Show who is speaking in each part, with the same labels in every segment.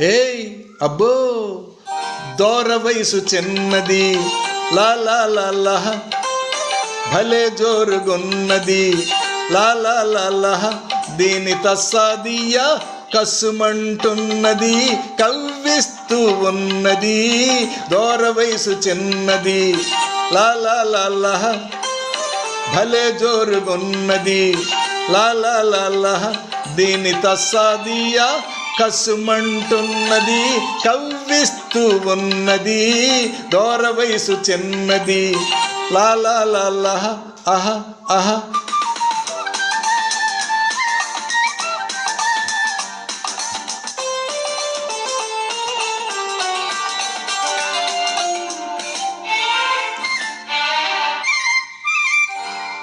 Speaker 1: ఏయ్ అబ్బో దోర వయసు చిన్నది. లా లా లా భలే జోరుగున్నది. లా లా లా. దీని తస్సాదియా కసుమంటున్నది. కవ్విస్తూ ఉన్నది. దోర వయసు చిన్నది. లా లా లా లా. భలే జోరుగున్నది. లా లా దీని తస్సాదియా కసుమంటున్నది కవ్విస్తూ ఉన్నది దోర వయసు చిన్నది. లా లా. అహ అహ.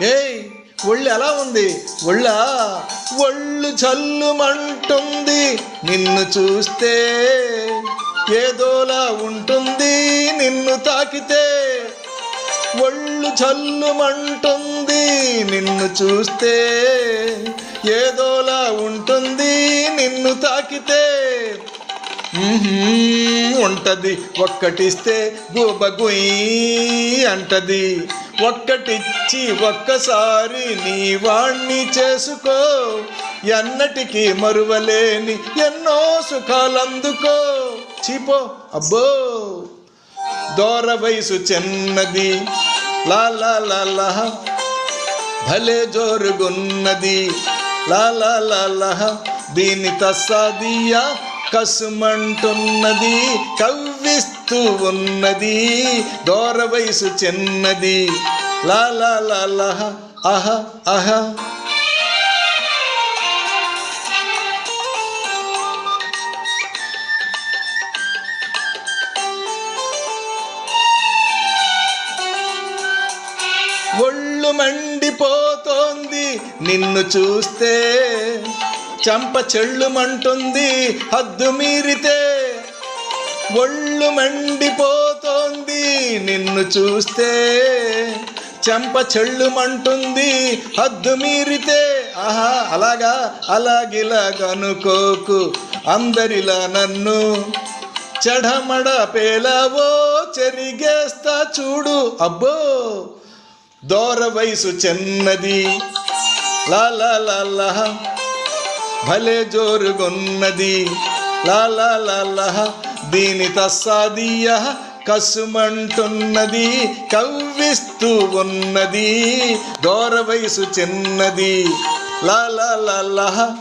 Speaker 1: ఏయ్ ఒళ్ళు ఎలా ఉంది? ఒళ్ళ? ఒళ్ళు చల్లుమంటుంది. నిన్ను చూస్తే ఏదోలా ఉంటుంది. నిన్ను తాకితే ఒళ్ళు చల్లుమంటుంది. నిన్ను చూస్తే ఏదోలా ఉంటుంది. నిన్ను తాకితే ఉంటది. ఒక్కటిస్తే గోబగుయ్ అంటది. ఒక్కటిచ్చి ఒక్కసారి నీ వాణ్ణి చేసుకో. ఎన్నటికీ మరువలేని ఎన్నో సుఖాలందుకో. చీపో అబ్బో. దోర వయసు చిన్నది. లా భలే జోరుగున్నది. లా. దీని తస్సాదియా. కసుమంటున్నది కవ్విస్తూ ఉన్నది దూర వయసు చిన్నది. లా అహ అహ. ఒళ్ళు మండిపోతోంది నిన్ను చూస్తే. చంప చెళ్ళుమంటుంది హద్దు మీరితే ఒళ్ళు మండిపోతోంది నిన్ను చూస్తే. చెంప చెళ్ళుమంటుంది హద్దు మీరితే. ఆహా అలాగా? అలాగిలాగనుకోకు అందరిలా నన్ను. చెడమడ పేలవో చెరిగేస్తా చూడు. అబ్బో దూర వయసు చిన్నది. లా లా లా. భలే జోరుగున్నది. లా దీని తస్సాదీయ కసుమంటున్నది. కవ్విస్తూ ఉన్నది. దూర వయసు చిన్నది లా లా